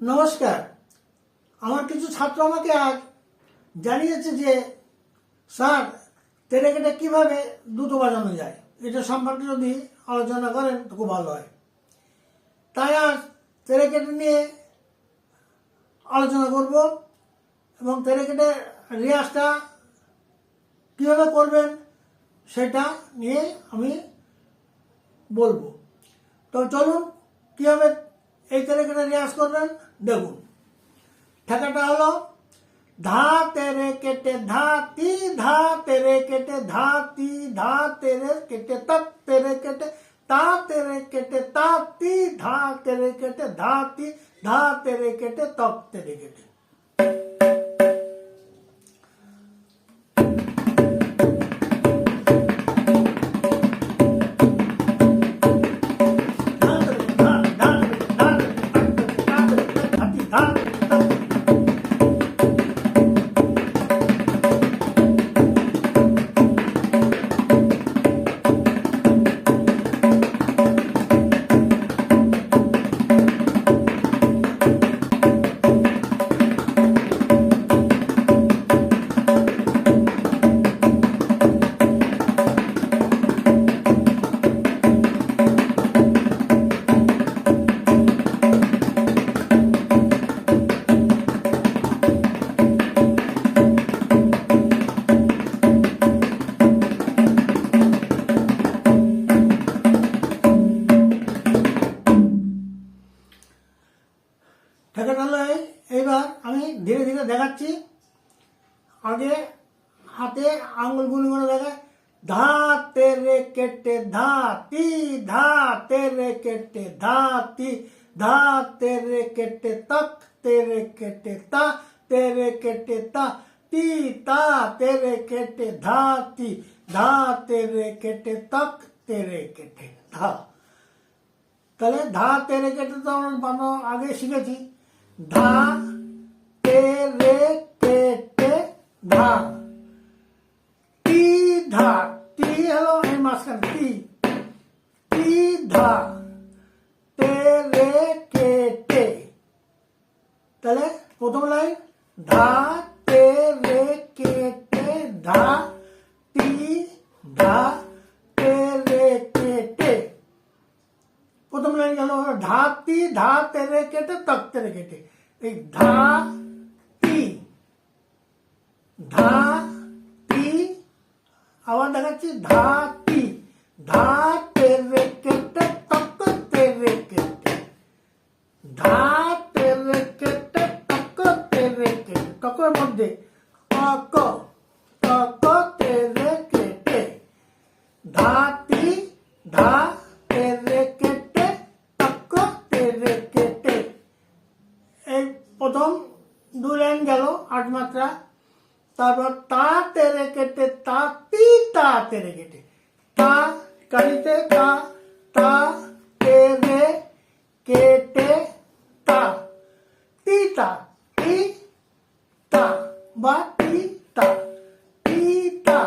নমস্কার। আমার কিছু ছাত্র আমাকে আজ জানিয়েছে যে, স্যার তেরে কেটে কীভাবে দ্রুত বাজানো যায়? এটা সম্পর্কে যদি আলোচনা করেন তো খুব ভালো হয়। তাই আজ তেরে কেটে নিয়ে আলোচনা করব এবং তেরে কেটে রিয়াজটা কীভাবে করবেন সেটা নিয়ে আমি বলব। তো চলুন, কীভাবে এই তালিকাটা রেয়াজ করবেন দেখুন ঠেকাটা হলো ধা তেরে কেটে ধা তি ধা তেরে কেটে ধা তি ধা তেরে কেটে তৎ তেরে কেটে তা तेरे केटे ताती धा तेरे केटे धाती धा तेरे केटे तप तेरे केटे আগে হাতে আঙুল গুনগুনে লাগে ধা তে রে কেটে ধা তি ধা তে রে কেটে ধা তি धा तेरे केटे तक तेरे केटे ता तेरे केटे ता ती ता तेरे केटे धा ती धा तेरे केटे तक तेरे केटे धा তাহলে ধা তেরে কেটে তো আমরা বানো আগে শিখেছি ধা তেরে ধা। টি ধা। টি হলো এই মাঝখানে টি। টি ধা। তে রে কে টে তাহলে প্রথম লাইন ধা তে রে কে টে ধা, টি, ধা তে রে কে টে প্রথম লাইন গেল, ধা তি ধা তে রে কেটে তক তে রে কেটে এই ধা धाती धात ता करिते का? ता, के रे के ते। ता, ती ता ती ता बा, ती, ता।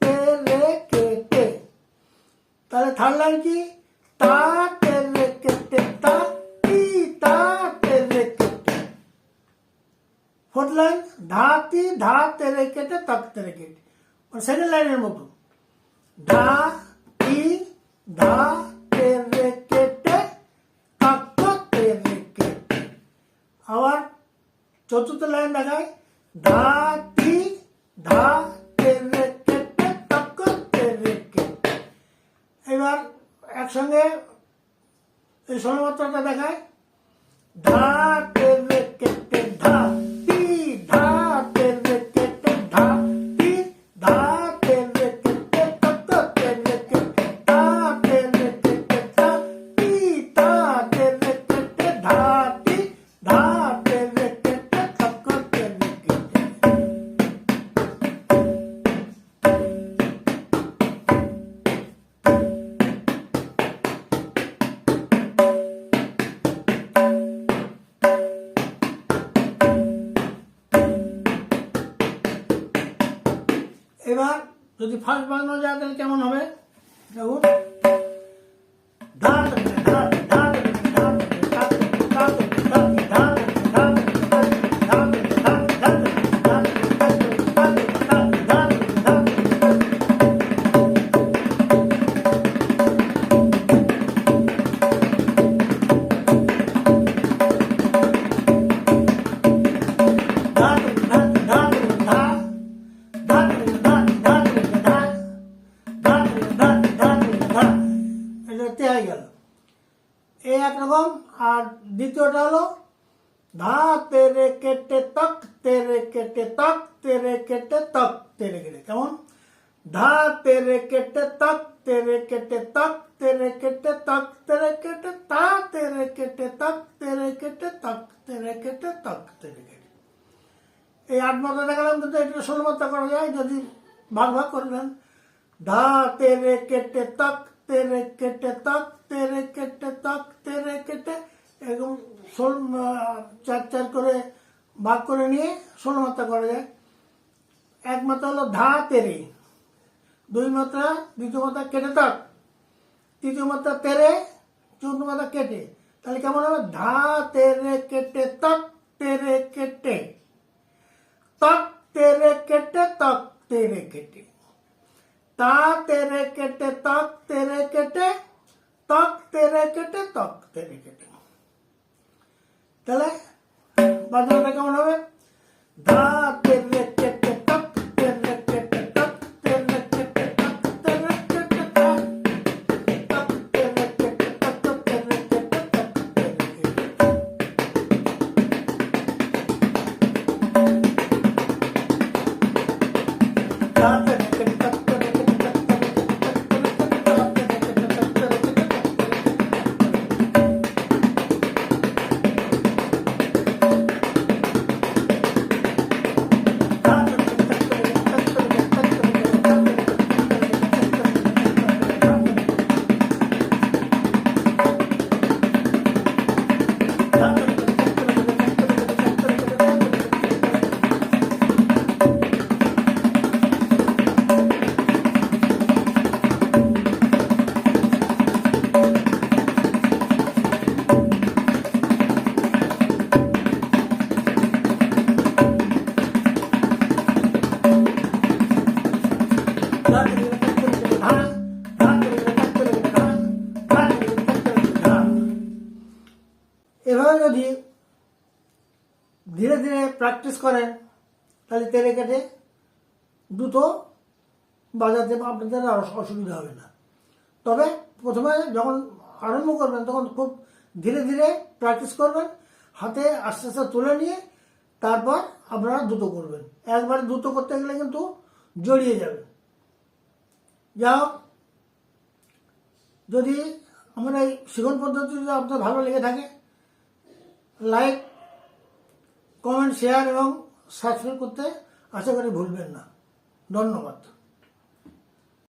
ते रे के ते तले थाल लाइन की, ता ते रे के ते ता ती, ता, ते रे के ते फोर्थ लाइन, धा, ती तेरे के ते तक, तेरे के ते और सेकंड लाइन में मुकुल ধা ই ধা তে রে কে টে কাক তে রে কে আবার চতুর্থ লাইন দেখায় ধা টি ধা তে রে কে টে কাক তে রে কে এবার একসঙ্গে এই সমাত্রাটা দেখায় ধা তে যদি ফার্স্ট বানানো যায় তাহলে কেমন হবে? দেখুন দ্বিতীয়টা হলো ধা তেরে কেটে তক তেরে কেটে তক তেরে কেটে তক তেরে কেটে কেমন ধা তেরে কেটে তক তেরে কেটে তক তেরে কেটে তক তেরে কেটে তা তেরে কেটে তক তেরে কেটে তক তেরে কেটে তক তেরে কেটে এই আট মাত্রা দেখালাম কিন্তু এটা ষোলো করা যায় যদি ভাগ ভাগ করবেন ধা তেরে কেটে তক তেরে কেটে তক তেরে কেটে তক তেরে কেটে এবং ষোল চার চার করে ভাগ করে নিয়ে ষোলো মাত্রা করা যায়। এক মাত্রা হলো ধা তেরে। দুই মাত্রা দ্বিতীয় মাত্রা কেটে তাক তৃতীয় মাত্রা তেরে চৌদ্দ মাত্রা কেটে। তাহলে কেমন হবে? ধা তেরে কেটে তক তেরে কেটে। তক তেরে কেটে তক তেরে কেটে। তা তেরে কেটে তক তেরে কেটে, তক তেরে কেটে তক তেরে কেটে। তাহলে বাজারটা কেমন হবে ধা তেরে কেটে তক তেরে কেটে তক তেরে কেটে তক তেরে কেটে তক তক তেরে কেটে তক তক তেরে কেটে তক তেরে প্র্যাকটিস করেন তাহলে তেরে কেটে দ্রুত বাজাতে আপনাদের আর অসুবিধা হবে না। তবে প্রথমে যখন আরম্ভ করবেন, তখন খুব ধীরে ধীরে প্র্যাকটিস করবেন, হাতে আস্তে আস্তে তুলে নিয়ে তারপর আপনারা দ্রুত করবেন। একবারে দ্রুত করতে গেলে কিন্তু জড়িয়ে যাবে। যা হোক, যদি আমার এই শিখন পদ্ধতি যদি আপনার ভালো লেগে থাকে লাইক কমেন্ট শেয়ার এবং সাবস্ক্রাইব করতে আশা করি ভুলবেন না। ধন্যবাদ।